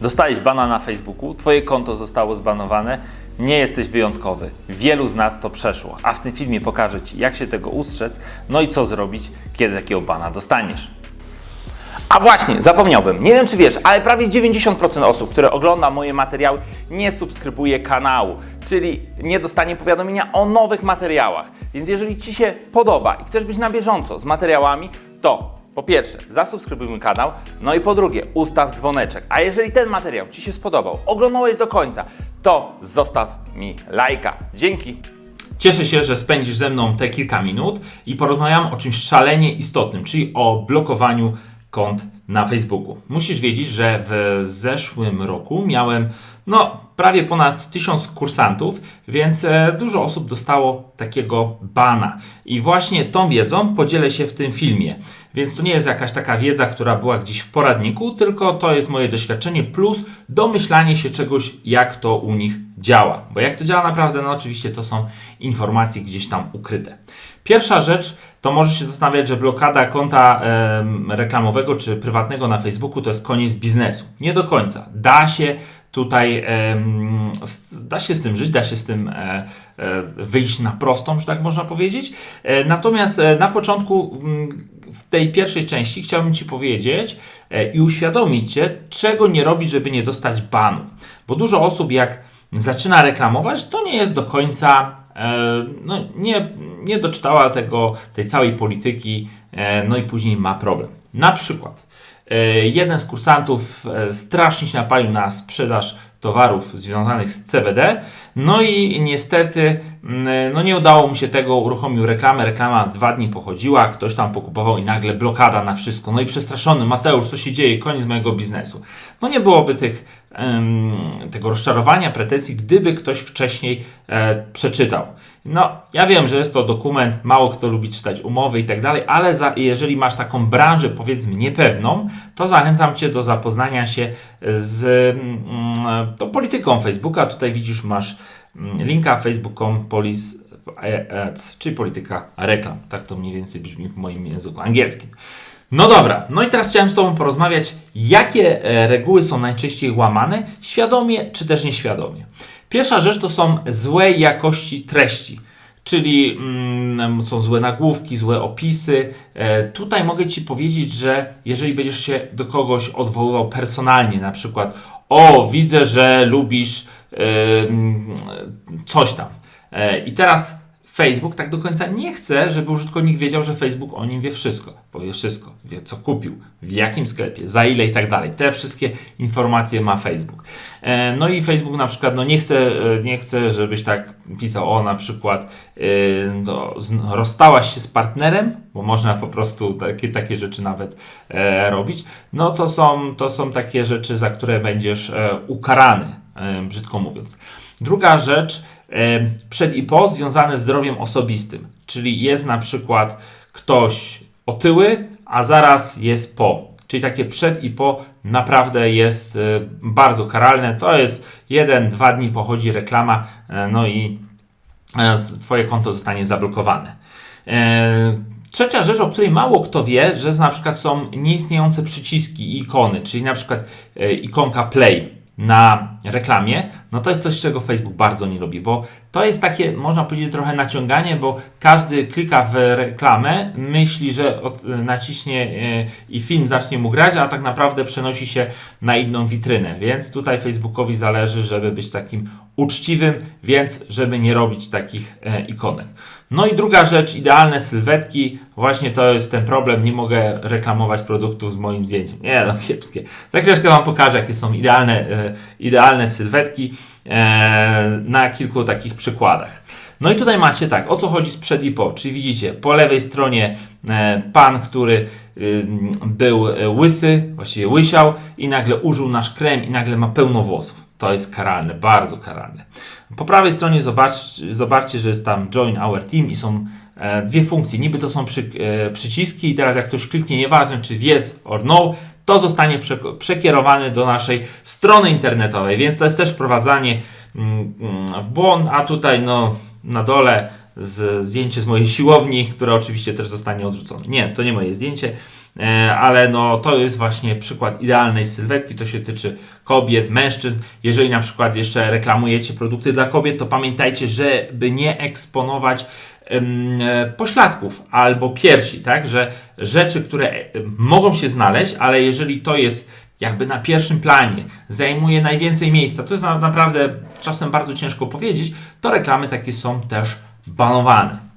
Dostałeś bana na Facebooku, twoje konto zostało zbanowane, nie jesteś wyjątkowy. Wielu z nas to przeszło, a w tym filmie pokażę Ci, jak się tego ustrzec, no i co zrobić, kiedy takiego bana dostaniesz. A właśnie, zapomniałbym. Nie wiem, czy wiesz, ale prawie 90% osób, które ogląda moje materiały, nie subskrybuje kanału, czyli nie dostanie powiadomienia o nowych materiałach. Więc jeżeli Ci się podoba i chcesz być na bieżąco z materiałami, to po pierwsze, zasubskrybuj mój kanał, no i po drugie, ustaw dzwoneczek. A jeżeli ten materiał Ci się spodobał, oglądałeś do końca, to zostaw mi lajka. Dzięki. Cieszę się, że spędzisz ze mną te kilka minut i porozmawiam o czymś szalenie istotnym, czyli o blokowaniu kont na Facebooku. Musisz wiedzieć, że w zeszłym roku miałem no, prawie ponad tysiąc kursantów, więc e, dużo osób dostało takiego bana. I właśnie tą wiedzą podzielę się w tym filmie. Więc to nie jest jakaś taka wiedza, która była gdzieś w poradniku, tylko to jest moje doświadczenie plus domyślanie się czegoś, jak to u nich działa. Bo jak to działa naprawdę, no oczywiście to są informacje gdzieś tam ukryte. Pierwsza rzecz to możesz się zastanawiać, że blokada konta em, reklamowego czy prywatnego na Facebooku to jest koniec biznesu. Nie do końca. Da się tutaj, da się z tym żyć, da się z tym e, e, wyjść na prostą, że tak można powiedzieć. E, natomiast na początku w tej pierwszej części chciałbym Ci powiedzieć i uświadomić Cię, czego nie robić, żeby nie dostać banu. Bo dużo osób jak zaczyna reklamować, to nie jest do końca, no nie, nie doczytała tego, tej całej polityki, no i później ma problem. Na przykład jeden z kursantów e, strasznie się napalił na sprzedaż towarów związanych z CBD, no i niestety mm, no nie udało mu się tego, uruchomił reklamę, reklama dwa dni pochodziła, ktoś tam pokupował i nagle blokada na wszystko, no i przestraszony, Mateusz, co się dzieje, koniec mojego biznesu. No nie byłoby tych, tego rozczarowania, pretensji, gdyby ktoś wcześniej e, przeczytał. No, ja wiem, że jest to dokument, mało kto lubi czytać umowy i tak dalej, ale za, jeżeli masz taką branżę, powiedzmy, niepewną, to zachęcam Cię do zapoznania się z mm, tą polityką Facebooka. Tutaj widzisz, masz mm, linka facebook.com police ads, czyli polityka reklam. Tak to mniej więcej brzmi w moim języku angielskim. No dobra, no i teraz chciałem z Tobą porozmawiać, jakie e, reguły są najczęściej łamane, świadomie czy też nieświadomie. Pierwsza rzecz to są złej jakości treści, czyli mm, są złe nagłówki, złe opisy. E, tutaj mogę Ci powiedzieć, że jeżeli będziesz się do kogoś odwoływał personalnie, na przykład o, widzę, że lubisz e, mm, coś tam. E, I teraz Facebook tak do końca nie chce, żeby użytkownik wiedział, że Facebook o nim wie wszystko. Powie wszystko. Wie, co kupił, w jakim sklepie, za ile i tak dalej. Te wszystkie informacje ma Facebook. E, no i Facebook na przykład no nie, chce, e, nie chce, żebyś tak pisał o na przykład e, no, rozstałaś się z partnerem, bo można po prostu takie, takie rzeczy nawet robić. No to są, to są takie rzeczy, za które będziesz ukarany, brzydko mówiąc. Druga rzecz, przed i po związane z zdrowiem osobistym, czyli jest na przykład ktoś otyły, a zaraz jest po. Czyli takie przed i po naprawdę jest e, bardzo karalne. To jest jeden, dwa dni pochodzi reklama, e, no i e, Twoje konto zostanie zablokowane. Trzecia rzecz, o której mało kto wie, że na przykład są nieistniejące przyciski i ikony, czyli na przykład ikonka play na reklamie, no to jest coś, czego Facebook bardzo nie lubi, bo to jest takie, można powiedzieć, trochę naciąganie, bo każdy klika w reklamę, myśli, że od, naciśnie e, i film zacznie mu grać, a tak naprawdę przenosi się na inną witrynę, więc tutaj Facebookowi zależy, żeby być takim uczciwym, więc żeby nie robić takich e, ikonek. No i druga rzecz, idealne sylwetki. Właśnie to jest ten problem. Nie mogę reklamować produktów z moim zdjęciem. Nie, no kiepskie. Za chwileczkę Wam pokażę, jakie są idealne, e, idealne sylwetki na kilku takich przykładach. No i tutaj macie tak, o co chodzi z przed i po. Czyli widzicie, po lewej stronie e, pan, który y, był e, łysy, właściwie łysiał i nagle użył nasz krem i nagle ma pełno włosów. To jest karalne, bardzo karalne. Po prawej stronie zobacz, zobaczcie, że jest tam Join Our Team i są e, dwie funkcje. Niby to są przy, e, przyciski i teraz jak ktoś kliknie, nieważne czy yes or no, to zostanie prze, przekierowany do naszej strony internetowej, więc to jest też wprowadzanie mm, mm, w błąd, a tutaj no na dole z, zdjęcie z mojej siłowni, które oczywiście też zostanie odrzucone. Nie, to nie moje zdjęcie. E, ale no to jest właśnie przykład idealnej sylwetki, to się tyczy kobiet, mężczyzn. Jeżeli na przykład jeszcze reklamujecie produkty dla kobiet, to pamiętajcie, żeby nie eksponować e, pośladków albo piersi, tak, że rzeczy, które e, mogą się znaleźć, ale jeżeli to jest jakby na pierwszym planie, zajmuje najwięcej miejsca, to jest na, naprawdę czasem bardzo ciężko powiedzieć, to reklamy takie są też banowane.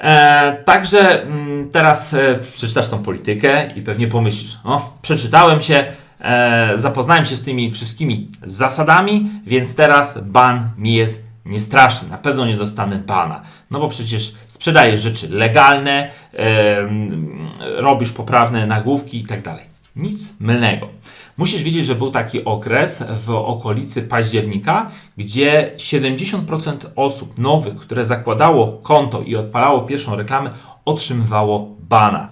E, także mm, teraz e, przeczytasz tą politykę i pewnie pomyślisz, o, przeczytałem się, e, zapoznałem się z tymi wszystkimi zasadami, więc teraz ban mi jest niestraszny. Na pewno nie dostanę bana. No bo przecież sprzedajesz rzeczy legalne, e, robisz poprawne nagłówki i tak dalej. Nic mylnego. Musisz wiedzieć, że był taki okres w okolicy października, gdzie 70% osób nowych, które zakładało konto i odpalało pierwszą reklamę, otrzymywało bana.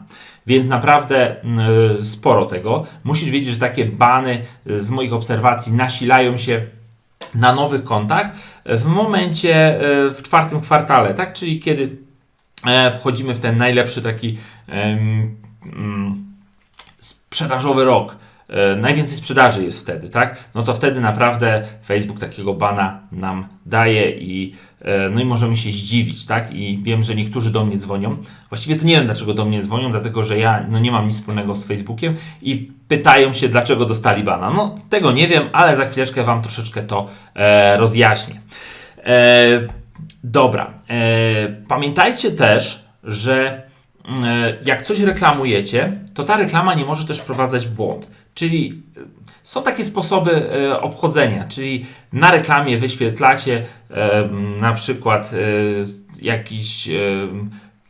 Więc naprawdę mm, sporo tego. Musisz wiedzieć, że takie bany y, z moich obserwacji nasilają się na nowych kontach w momencie, y, w czwartym kwartale, tak? Czyli kiedy e, wchodzimy w ten najlepszy taki mm, sprzedażowy rok, najwięcej sprzedaży jest wtedy, tak? No to wtedy naprawdę Facebook takiego bana nam daje i, e, no i możemy się zdziwić, tak? I wiem, że niektórzy do mnie dzwonią. Właściwie to nie wiem, dlaczego do mnie dzwonią, dlatego że ja no nie mam nic wspólnego z Facebookiem i pytają się, dlaczego dostali bana. No tego nie wiem, ale za chwileczkę Wam troszeczkę to e, rozjaśnię. E, dobra. E, pamiętajcie też, że E, jak coś reklamujecie, to ta reklama nie może też wprowadzać błąd. Czyli e, są takie sposoby e, obchodzenia, czyli na reklamie wyświetlacie na przykład jakiś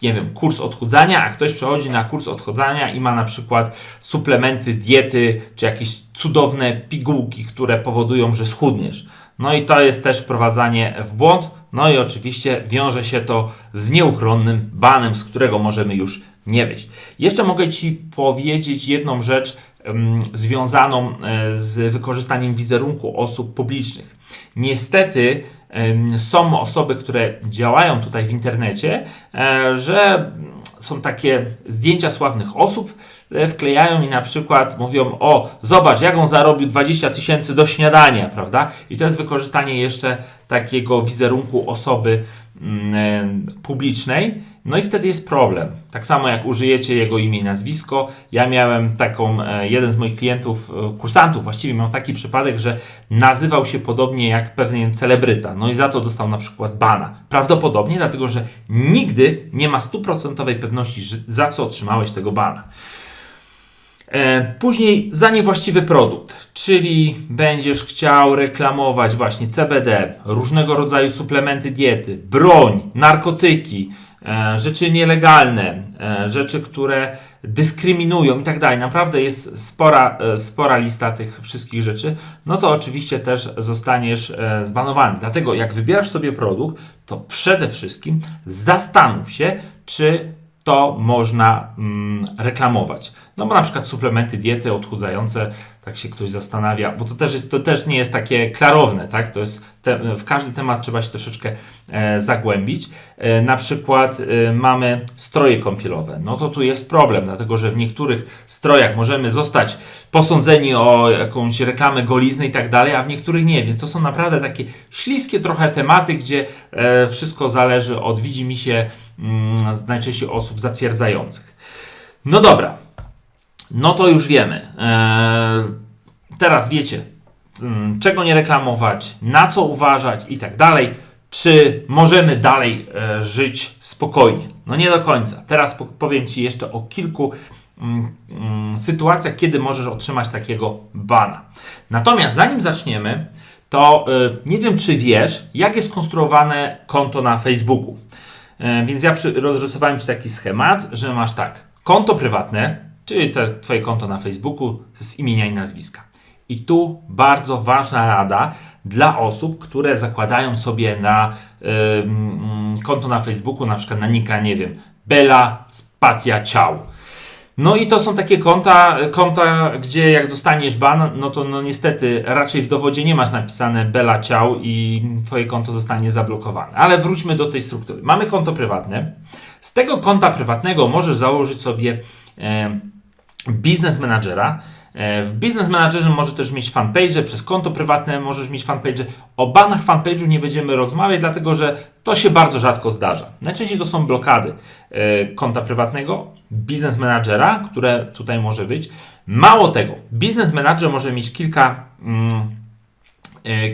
nie wiem, kurs odchudzania, a ktoś przechodzi na kurs odchudzania i ma na przykład suplementy diety, czy jakieś cudowne pigułki, które powodują, że schudniesz. No i to jest też wprowadzanie w błąd. No i oczywiście wiąże się to z nieuchronnym banem, z którego możemy już nie wyjść. Jeszcze mogę Ci powiedzieć jedną rzecz związaną e, z wykorzystaniem wizerunku osób publicznych. Niestety są osoby, które działają tutaj w internecie, e, że są takie zdjęcia sławnych osób, wklejają i na przykład mówią, o zobacz jak on zarobił 20 tysięcy do śniadania, prawda? I to jest wykorzystanie jeszcze takiego wizerunku osoby mm, e, publicznej, no i wtedy jest problem. Tak samo jak użyjecie jego imię i nazwisko. Ja miałem taką, e, jeden z moich klientów, kursantów właściwie miał taki przypadek, że nazywał się podobnie jak pewien celebryta. No i za to dostał na przykład bana. Prawdopodobnie dlatego, że nigdy nie ma stuprocentowej pewności, za co otrzymałeś tego bana. E, później za niewłaściwy produkt, czyli będziesz chciał reklamować właśnie CBD, różnego rodzaju suplementy diety, broń, narkotyki, e, rzeczy nielegalne, e, rzeczy, które dyskryminują i tak dalej. Naprawdę jest spora, spora lista tych wszystkich rzeczy. No to oczywiście też zostaniesz zbanowany. Dlatego jak wybierasz sobie produkt, to przede wszystkim zastanów się, czy to można mm, reklamować. No bo na przykład suplementy diety odchudzające, tak się ktoś zastanawia, bo to też, jest, to też nie jest takie klarowne, tak? To jest te, w każdy temat trzeba się troszeczkę e, zagłębić. E, na przykład e, mamy stroje kąpielowe. No to tu jest problem, dlatego że w niektórych strojach możemy zostać posądzeni o jakąś reklamę golizny i tak dalej, a w niektórych nie, więc to są naprawdę takie śliskie trochę tematy, gdzie e, wszystko zależy od widzi się mm, najczęściej osób zatwierdzających. No dobra, no to już wiemy. Eee, teraz wiecie, mm, czego nie reklamować, na co uważać i tak dalej. Czy możemy dalej e, żyć spokojnie? No nie do końca. Teraz powiem Ci jeszcze o kilku mm, mm, sytuacjach, kiedy możesz otrzymać takiego bana. Natomiast zanim zaczniemy, to e, nie wiem, czy wiesz, jak jest skonstruowane konto na Facebooku. E, więc ja rozrysowałem Ci taki schemat, że masz tak, konto prywatne, czyli te Twoje konto na Facebooku z imienia i nazwiska. I tu bardzo ważna rada dla osób, które zakładają sobie na y, y, konto na Facebooku, na przykład na nika, nie wiem, Bela Spacja Ciał. No i to są takie konta, konta, gdzie jak dostaniesz ban, no to no niestety raczej w dowodzie nie masz napisane Bela Ciał i twoje konto zostanie zablokowane. Ale wróćmy do tej struktury. Mamy konto prywatne. Z tego konta prywatnego możesz założyć sobie biznes menadżera. E, W Business Managerze możesz też mieć fanpage, przez konto prywatne możesz mieć fanpage. O banach fanpage'u nie będziemy rozmawiać, dlatego że to się bardzo rzadko zdarza. Najczęściej to są blokady e, konta prywatnego, Business Managera, które tutaj może być. Mało tego, Business Manager może mieć kilka. Mm,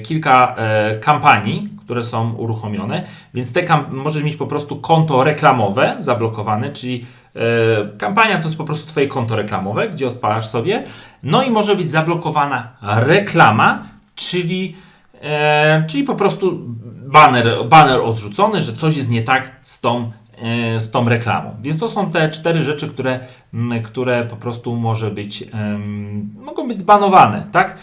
kilka e, kampanii, które są uruchomione, więc te możesz mieć po prostu konto reklamowe zablokowane, czyli e, kampania to jest po prostu Twoje konto reklamowe, gdzie odpalasz sobie, no i może być zablokowana reklama, czyli, e, czyli po prostu banner, banner odrzucony, że coś jest nie tak z tą e, z tą reklamą. Więc to są te cztery rzeczy, które, które po prostu może być, mogą być zbanowane, tak?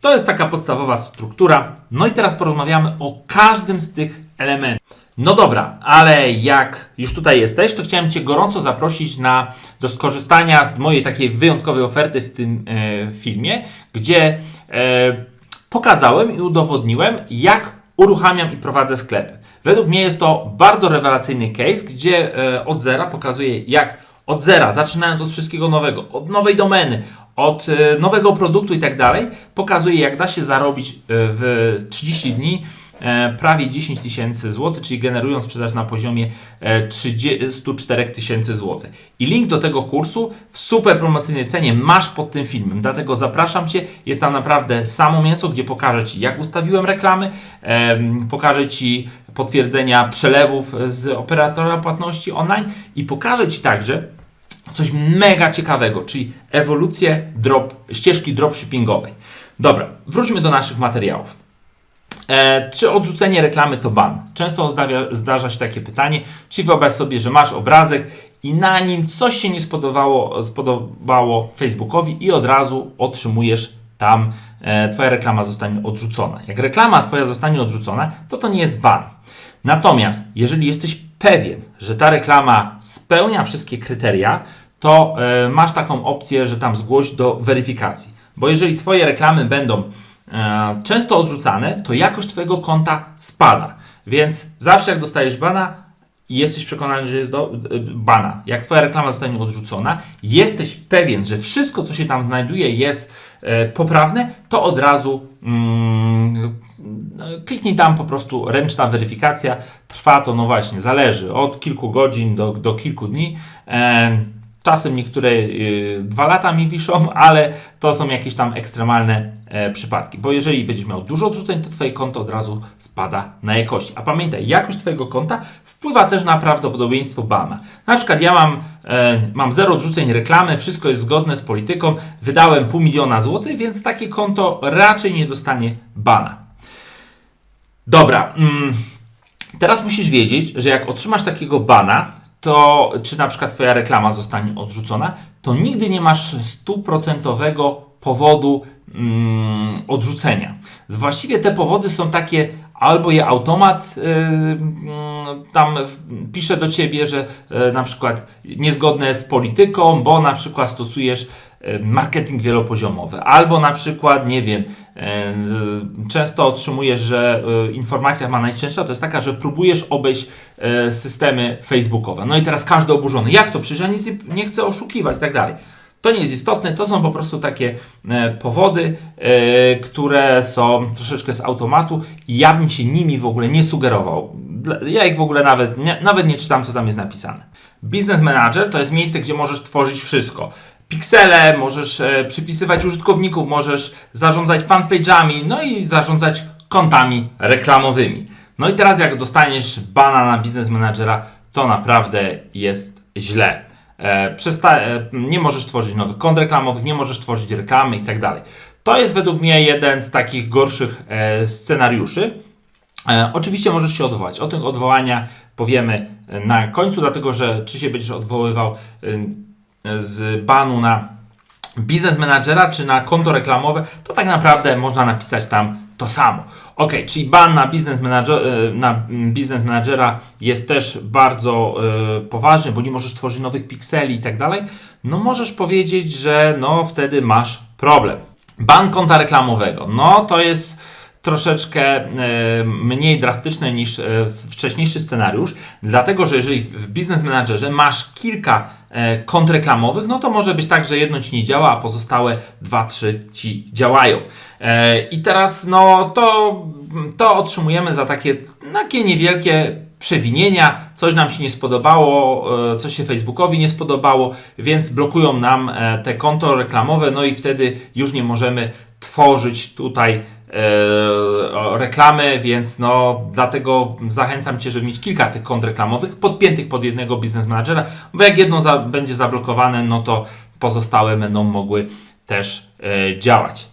To jest taka podstawowa struktura. No i teraz porozmawiamy o każdym z tych elementów. No dobra, ale jak już tutaj jesteś, to chciałem Cię gorąco zaprosić na, do skorzystania z mojej takiej wyjątkowej oferty w tym e, filmie, gdzie e, pokazałem i udowodniłem, jak uruchamiam i prowadzę sklepy. Według mnie jest to bardzo rewelacyjny case, gdzie e, od zera pokazuję, jak od zera, zaczynając od wszystkiego nowego, od nowej domeny, od e, nowego produktu i tak dalej, pokazuję, jak da się zarobić e, w 30 dni e, prawie 10 tysięcy złotych, czyli generując sprzedaż na poziomie e, 34 tysięcy złotych. I link do tego kursu w super promocyjnej cenie masz pod tym filmem, dlatego zapraszam Cię. Jest tam naprawdę samo mięso, gdzie pokażę Ci, jak ustawiłem reklamy, pokażę Ci potwierdzenia przelewów z operatora płatności online i pokażę Ci także, coś mega ciekawego, czyli ewolucję drop, ścieżki dropshippingowej. Dobra, wróćmy do naszych materiałów. E, czy odrzucenie reklamy to ban? Często zdawia, zdarza się takie pytanie, czy wyobraź sobie, że masz obrazek i na nim coś się nie spodobało, spodobało Facebookowi i od razu otrzymujesz tam, e, Twoja reklama zostanie odrzucona. Jak reklama Twoja zostanie odrzucona, to to nie jest ban. Natomiast jeżeli jesteś pewien, że ta reklama spełnia wszystkie kryteria, to e, masz taką opcję, że tam zgłoś do weryfikacji. Bo jeżeli Twoje reklamy będą e, często odrzucane, to jakość Twojego konta spada. Więc zawsze jak dostajesz bana jesteś przekonany, że jest do, e, bana, jak Twoja reklama zostanie odrzucona, jesteś pewien, że wszystko, co się tam znajduje, jest poprawne, to od razu mm, kliknij tam po prostu ręczna weryfikacja. Trwa to, no właśnie, zależy od kilku godzin do, do kilku dni. E, Czasem niektóre y, dwa lata mi wiszą, ale to są jakieś tam ekstremalne e, przypadki. Bo jeżeli będziesz miał dużo odrzuceń, to Twoje konto od razu spada na jakości. A pamiętaj, jakość Twojego konta wpływa też na prawdopodobieństwo bana. Na przykład ja mam, e, mam zero odrzuceń reklamy, wszystko jest zgodne z polityką, wydałem pół miliona złotych, więc takie konto raczej nie dostanie bana. Dobra. Mm, teraz musisz wiedzieć, że jak otrzymasz takiego bana, to czy na przykład Twoja reklama zostanie odrzucona, to nigdy nie masz stuprocentowego powodu mm, odrzucenia. Właściwie te powody są takie, albo je automat yy, tam pisze do Ciebie, że yy, na przykład niezgodne z polityką, bo na przykład stosujesz marketing wielopoziomowy, albo na przykład, nie wiem, yy, często otrzymujesz, że yy, informacja ma najczęstsza, to jest taka, że próbujesz obejść systemy facebookowe. No i teraz każdy oburzony, jak to? Przecież ja nic nie, chcę oszukiwać i tak dalej. To nie jest istotne, to są po prostu takie e, powody, e, które są troszeczkę z automatu i ja bym się nimi w ogóle nie sugerował. Ja ich w ogóle nawet nie, nawet nie czytam, co tam jest napisane. Business Manager to jest miejsce, gdzie możesz tworzyć wszystko. Piksele, możesz e, przypisywać użytkowników, możesz zarządzać fanpage'ami, no i zarządzać kontami reklamowymi. No i teraz jak dostaniesz bana na Business Managera, to naprawdę jest źle. E, e, nie możesz tworzyć nowych kont reklamowych, nie możesz tworzyć reklamy i tak dalej. To jest według mnie jeden z takich gorszych scenariuszy. Oczywiście możesz się odwołać. O tych odwołania powiemy na końcu, dlatego że czy się będziesz odwoływał z banu na biznes managera czy na konto reklamowe, to tak naprawdę można napisać tam to samo. Ok, czyli ban na biznes, e, na biznes jest też bardzo e, poważny, bo nie możesz tworzyć nowych pikseli i tak dalej. No możesz powiedzieć, że no wtedy masz problem. Ban konta reklamowego. No to jest troszeczkę e, mniej drastyczne niż e, wcześniejszy scenariusz, dlatego że jeżeli w Business Managerze masz kilka e, kont reklamowych, no to może być tak, że jedno ci nie działa, a pozostałe dwa, trzy ci działają. I teraz no to, to otrzymujemy za takie, takie niewielkie przewinienia, coś nam się nie spodobało, e, co się Facebookowi nie spodobało, więc blokują nam te konto reklamowe, no i wtedy już nie możemy tworzyć tutaj reklamy, więc no dlatego zachęcam Cię, żeby mieć kilka tych kont reklamowych podpiętych pod jednego biznes managera, bo jak jedno za, będzie zablokowane, no to pozostałe będą mogły też e, działać.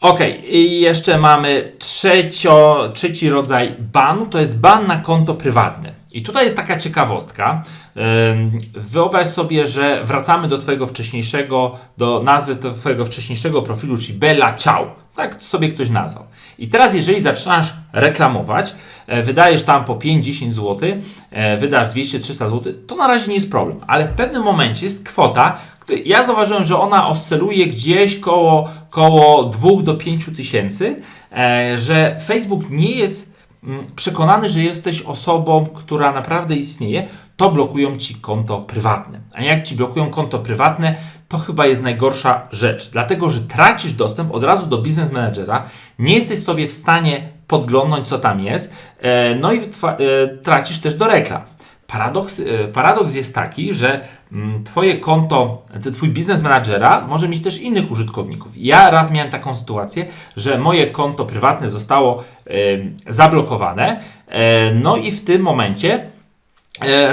Ok, i jeszcze mamy trzecio, trzeci rodzaj banu, to jest ban na konto prywatne. I tutaj jest taka ciekawostka. Ym, Wyobraź sobie, że wracamy do Twojego wcześniejszego, do nazwy Twojego wcześniejszego profilu, czyli Bella Ciao. Tak sobie ktoś nazwał. I teraz, jeżeli zaczynasz reklamować, e, wydajesz tam po 5-10 zł, e, wydasz 200-300 zł, to na razie nie jest problem. Ale w pewnym momencie jest kwota, ja zauważyłem, że ona oscyluje gdzieś koło, koło 2 do 5 tysięcy, e, że Facebook nie jest mm, przekonany, że jesteś osobą, która naprawdę istnieje, to blokują ci konto prywatne. A jak ci blokują konto prywatne, to chyba jest najgorsza rzecz, dlatego że tracisz dostęp od razu do Business Managera, nie jesteś sobie w stanie podglądnąć, co tam jest, e, no i e, tracisz też do reklam. Paradoks, e, paradoks jest taki, że mm, Twoje konto, Twój biznes menadżera może mieć też innych użytkowników. Ja raz miałem taką sytuację, że moje konto prywatne zostało zablokowane, no i w tym momencie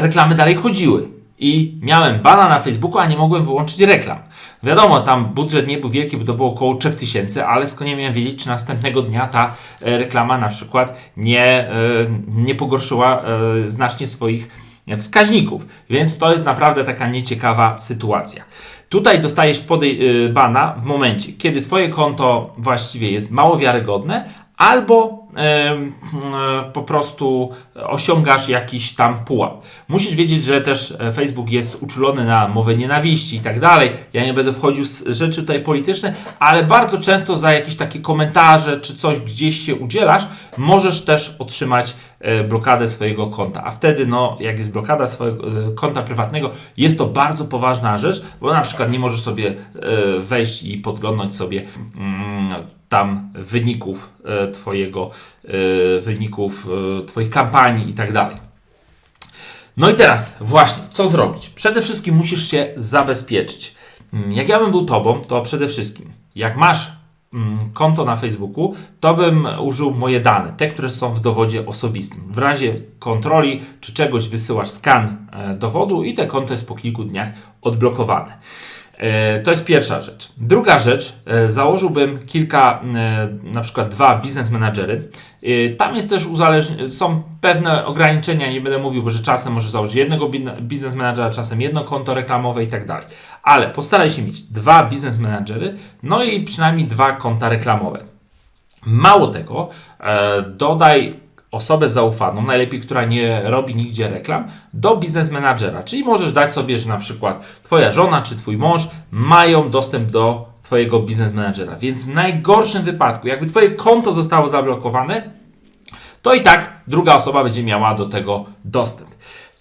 reklamy dalej chodziły. I miałem bana na Facebooku, a nie mogłem wyłączyć reklam. Wiadomo, tam budżet nie był wielki, bo to było około 3000, ale skąd nie miałem wiedzieć, czy następnego dnia ta e, reklama na przykład nie, e, nie pogorszyła e, znacznie swoich wskaźników. Więc to jest naprawdę taka nieciekawa sytuacja. Tutaj dostajesz podej- bana w momencie, kiedy Twoje konto właściwie jest mało wiarygodne, albo e, po prostu osiągasz jakiś tam pułap. Musisz wiedzieć, że też e, Facebook jest uczulony na mowę nienawiści i tak dalej. Ja nie będę wchodził z rzeczy tutaj polityczne, ale bardzo często za jakieś takie komentarze czy coś gdzieś się udzielasz, możesz też otrzymać e, blokadę swojego konta. A wtedy, no, jak jest blokada swojego konta prywatnego, jest to bardzo poważna rzecz, bo na przykład nie możesz sobie wejść i podglądnąć sobie mm, tam wyników e, Twojego, e, wyników e, Twoich kampanii i tak dalej. No i teraz właśnie, co zrobić? Przede wszystkim musisz się zabezpieczyć. Mm, Jak ja bym był Tobą, to przede wszystkim, jak masz mm, konto na Facebooku, to bym użył moje dane, te, które są w dowodzie osobistym. W razie kontroli czy czegoś wysyłasz skan dowodu i te konto jest po kilku dniach odblokowane. E, To jest pierwsza rzecz. Druga rzecz, e, założyłbym kilka, e, na przykład dwa biznes managery. E, Tam jest też są pewne ograniczenia, nie będę mówił, bo że czasem może założyć jednego biznes managera, czasem jedno konto reklamowe i tak dalej. Ale postaraj się mieć dwa biznes managery, no i przynajmniej dwa konta reklamowe. Mało tego, dodaj osobę zaufaną, najlepiej, która nie robi nigdzie reklam, do biznes managera. Czyli możesz dać sobie, że na przykład Twoja żona czy Twój mąż mają dostęp do Twojego biznes managera. Więc w najgorszym wypadku, jakby Twoje konto zostało zablokowane, to i tak druga osoba będzie miała do tego dostęp.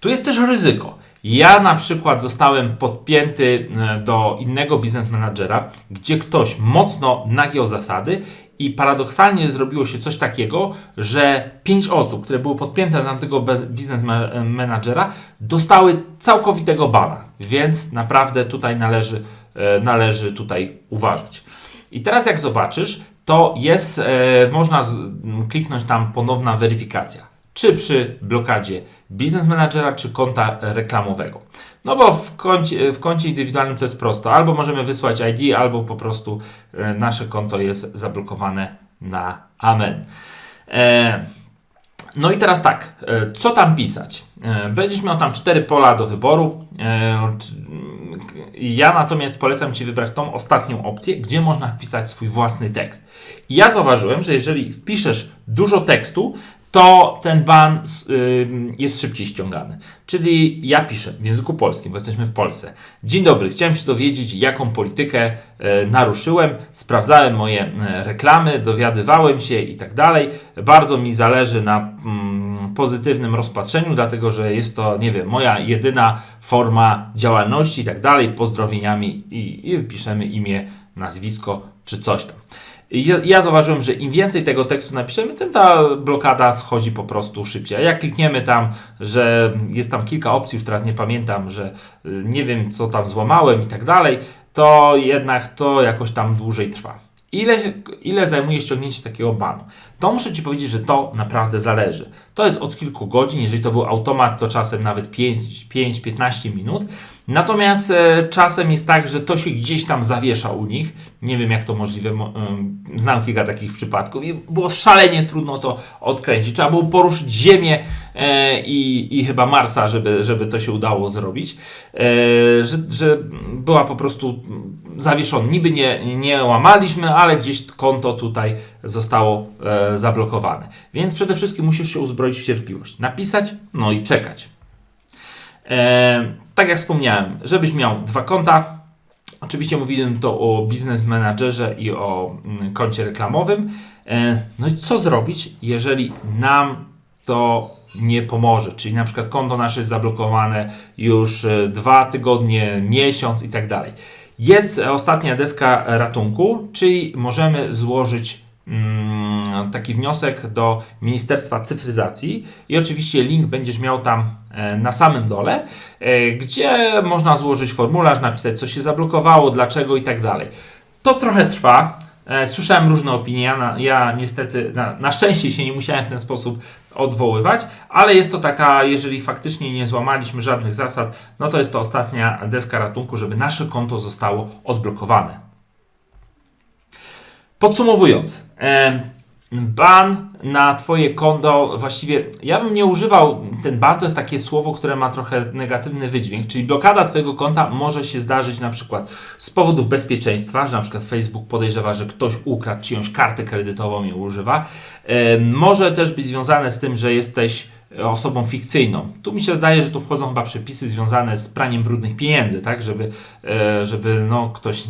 Tu jest też ryzyko. Ja na przykład zostałem podpięty e, do innego biznes managera, gdzie ktoś mocno nagiął zasady i paradoksalnie zrobiło się coś takiego, że pięć osób, które były podpięte na tego biznes managera, dostały całkowitego bana. Więc naprawdę tutaj należy, e, należy tutaj uważać. I teraz jak zobaczysz, to jest, e, można kliknąć tam ponowna weryfikacja. Czy przy blokadzie biznes managera, czy konta reklamowego. No bo w koncie, w koncie indywidualnym to jest prosto. Albo możemy wysłać ID, albo po prostu e, nasze konto jest zablokowane na amen. E, no i teraz tak, e, co tam pisać? Będziesz miał tam cztery pola do wyboru. Ja natomiast polecam Ci wybrać tą ostatnią opcję, gdzie można wpisać swój własny tekst. Ja zauważyłem, że jeżeli wpiszesz dużo tekstu, to ten ban jest szybciej ściągany. Czyli ja piszę w języku polskim, bo jesteśmy w Polsce. Dzień dobry, chciałem się dowiedzieć, jaką politykę e, naruszyłem. Sprawdzałem moje e, reklamy, dowiadywałem się i tak dalej. Bardzo mi zależy na mm, pozytywnym rozpatrzeniu, dlatego że jest to, nie wiem, moja jedyna forma działalności i tak dalej. Pozdrowieniami i, i piszemy imię, nazwisko czy coś tam. Ja, ja zauważyłem, że im więcej tego tekstu napiszemy, tym ta blokada schodzi po prostu szybciej. A jak klikniemy tam, że jest tam kilka opcji, już teraz nie pamiętam, że y, nie wiem co tam złamałem i tak dalej, to jednak to jakoś tam dłużej trwa. Ile, ile zajmuje ściągnięcie takiego banu? To muszę Ci powiedzieć, że to naprawdę zależy. To jest od kilku godzin, jeżeli to był automat, to czasem nawet 5-15 minut. Natomiast e, czasem jest tak, że to się gdzieś tam zawiesza u nich. Nie wiem, jak to możliwe. mo- em, Znam kilka takich przypadków i było szalenie trudno to odkręcić. Trzeba było poruszyć Ziemię e, i, i chyba Marsa, żeby, żeby to się udało zrobić. E, że, że była po prostu zawieszona. Niby nie, nie łamaliśmy, ale gdzieś konto tutaj zostało e, zablokowane. Więc przede wszystkim musisz się uzbroić w cierpliwość. Napisać, no i czekać. Tak jak wspomniałem, żebyś miał dwa konta. Oczywiście mówiłem to o biznes managerze i o mm, koncie reklamowym. E, no i co zrobić, jeżeli nam to nie pomoże? Czyli na przykład konto nasze jest zablokowane już e, dwa tygodnie, miesiąc i tak dalej. Jest ostatnia deska ratunku, czyli możemy złożyć taki wniosek do Ministerstwa Cyfryzacji i oczywiście link będziesz miał tam e, na samym dole, e, gdzie można złożyć formularz, napisać co się zablokowało, dlaczego i tak dalej. To trochę trwa. E, Słyszałem różne opinie. Ja, na, ja niestety, na, na szczęście się nie musiałem w ten sposób odwoływać, ale jest to taka, jeżeli faktycznie nie złamaliśmy żadnych zasad, no to jest to ostatnia deska ratunku, żeby nasze konto zostało odblokowane. Podsumowując, ban na Twoje konto, właściwie ja bym nie używał, ten ban to jest takie słowo, które ma trochę negatywny wydźwięk, czyli blokada Twojego konta może się zdarzyć na przykład z powodów bezpieczeństwa, że na przykład Facebook podejrzewa, że ktoś ukradł czyjąś kartę kredytową i używa. Może też być związane z tym, że jesteś osobą fikcyjną. Tu mi się zdaje, że tu wchodzą chyba przepisy związane z praniem brudnych pieniędzy, tak, żeby, e, żeby no, ktoś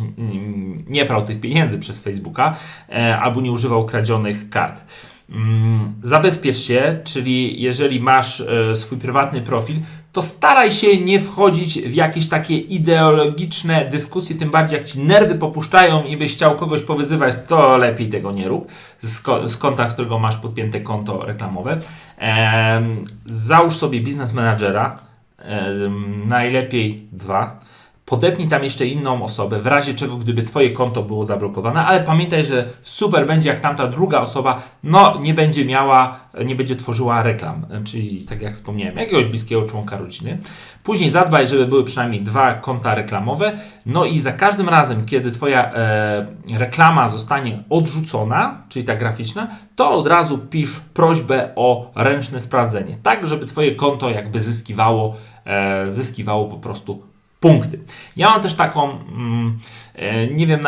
nie prał tych pieniędzy przez Facebooka e, albo nie używał kradzionych kart. Mm, Zabezpiecz się, czyli jeżeli masz e, swój prywatny profil, to staraj się nie wchodzić w jakieś takie ideologiczne dyskusje, tym bardziej jak ci nerwy popuszczają i byś chciał kogoś powyzywać, to lepiej tego nie rób z, ko- z konta, z którego masz podpięte konto reklamowe. Em, załóż sobie biznes managera, em, najlepiej dwa. Podepnij tam jeszcze inną osobę, w razie czego, gdyby Twoje konto było zablokowane, ale pamiętaj, że super będzie, jak tamta druga osoba, no nie będzie miała, nie będzie tworzyła reklam, czyli tak jak wspomniałem, jakiegoś bliskiego członka rodziny. Później zadbaj, żeby były przynajmniej dwa konta reklamowe, no i za każdym razem, kiedy Twoja e, reklama zostanie odrzucona, czyli ta graficzna, to od razu pisz prośbę o ręczne sprawdzenie, tak żeby Twoje konto jakby zyskiwało, e, zyskiwało po prostu punkty. Ja mam też taką, mm, e, nie wiem,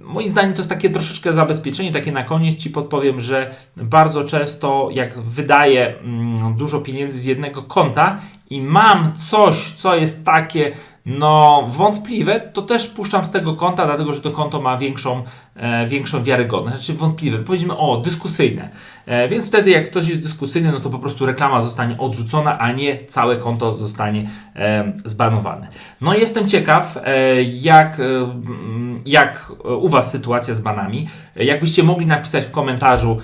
moim zdaniem to jest takie troszeczkę zabezpieczenie, takie na koniec Ci podpowiem, że bardzo często jak wydaję mm, dużo pieniędzy z jednego konta i mam coś, co jest takie no wątpliwe, to też puszczam z tego konta, dlatego że to konto ma większą, e, większą wiarygodność. Znaczy wątpliwe, powiedzmy o, dyskusyjne. E, więc wtedy jak ktoś jest dyskusyjny, no to po prostu reklama zostanie odrzucona, a nie całe konto zostanie e, zbanowane. No jestem ciekaw, jak, jak u Was sytuacja z banami. Jakbyście mogli napisać w komentarzu,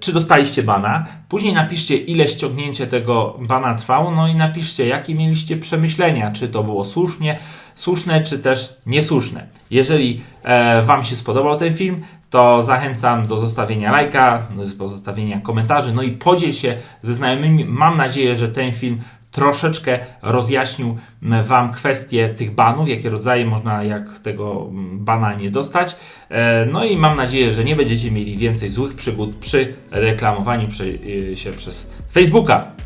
czy dostaliście bana. Później napiszcie, ile ściągnięcie tego bana trwało, no i napiszcie, jakie mieliście przemyślenia, czy to było słusznie, słuszne, czy też niesłuszne. Jeżeli e, Wam się spodobał ten film, to zachęcam do zostawienia lajka, do zostawienia komentarzy, no i podziel się ze znajomymi. Mam nadzieję, że ten film troszeczkę rozjaśnił Wam kwestie tych banów, jakie rodzaje można jak tego bana nie dostać. E, No i mam nadzieję, że nie będziecie mieli więcej złych przygód przy reklamowaniu y, się przez Facebooka.